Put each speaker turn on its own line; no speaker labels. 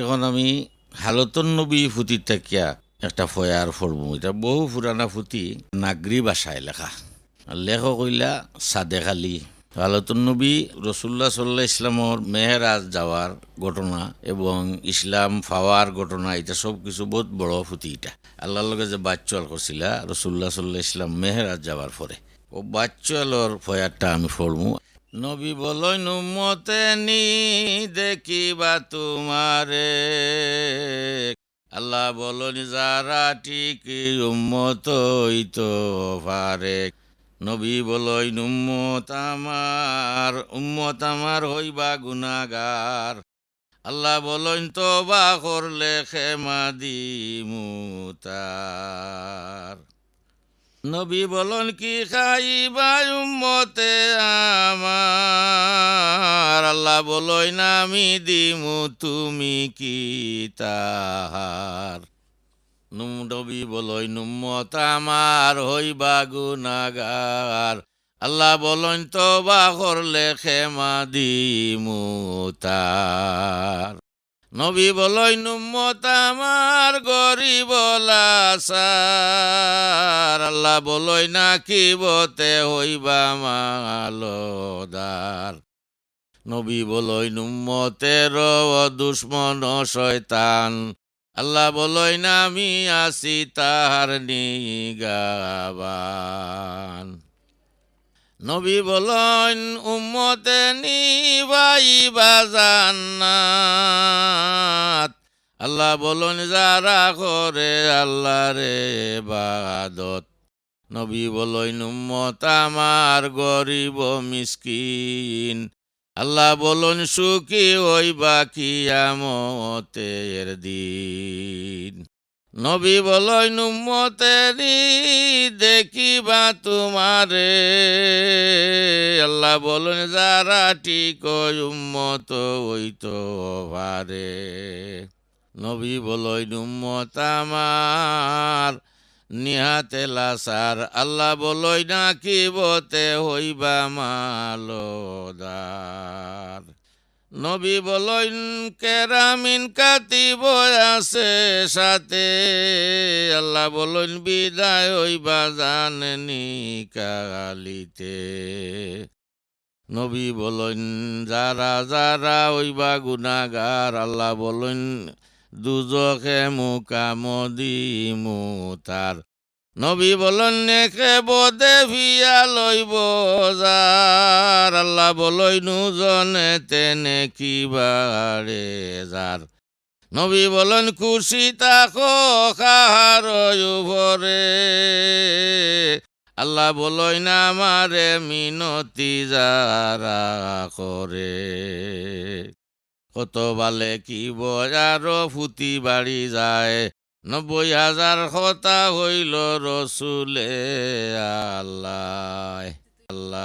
এখন আমি হালতন নবী ফুতির থাকিয়া একটা ফয়ার ফরবো এটা বহু পুরানা ফুতি নাগরি ভাষায় লেখা। লেখক হইলা সাদেক আলী। নবী রসুল্লাহ সাল্লাহ ইসলামর মেহরাজ যাওয়ার ঘটনা এবং ইসলাম ফাওয়ার ঘটনা, এটা সব কিছু বহুত বড় ফুতি এটা। আল্লাহর লগে যে বাচ্চল করছিলা রসুল্লাহ সাল্লাহ ইসলাম মেহরাজ যাওয়ার পরে। ও বাচ্চলর ফয়ারটা আমি ফরমু নবী বলই নুমতে নি দেখিবা তোমারে। আল্লাহ বলনি, যারা ঠিক উম্মত হইতো পারে। নবী বলই উম্মত আমার উম্মত আমার হইবা গুনাগার। আল্লাহ বলইন তো বা করলে খেমা দিমুতার নবী বলন, কি খাইবা উম্মতে আমার? আল্লাহ বলই না আমি দিমু, তুমি কি তাহার? নুম নবী বলই নুম্মত আমার হইবা গুনাগার। আল্লাহ বলন তো বা করলে খেমা দিমু তার। নবী বলই নুম্মত আমার গরিব লাসার। আল্লাহ বলই না কি বতে হইবা মালদার? নবী বলই নুম্মতের দুশ্মন শয়তান। আল্লাহ বলই না আমি আসি তাহার নিগাবান। নবী বলন উম্মতে নিবাই বাজান্নাত আল্লাহ বলন, যারা করে আল্লাহ রে বাদত নবী বলইন উম্মত আমার গরিব মিসকিন। আল্লাহ বলুন, সুখী ওই বাকিয়ামতের দিন। নবী বলই নুম্মতেরি দেখিবা তোমারে। আল্লাহ বলুন, যারা ঠিক উম্মত ওই তো পারে নবী বলই নুম্মত আমার, নিহাতে লাসার। আল্লাহ বলই না কি বতে হইবা মালদার। নবী বলইন কেরামিন কাতিব আছে সাথে। আল্লাহ বলইন বিদায় হইবা জাননি কালিতে। নবী বলইন যারা যারা হইবা গুনাগার, আল্লাহ বলইন দুজখে মুকামদি মুতার। নবী বলন নেকে বদে ভিয়া লইব যার। আল্লাহ বলই নুজনে তেনে কি বাড়ে যার। নবী বলন খুশি তাকো কাহার ভরে আল্লাহ বলই না আমারে মিনতি যারা করে। কত বালে কি বজার ফুটি বাড়ি যায়? নব্বই হাজার কথা হইল রসুলে আল্লাহ আল্লাহ।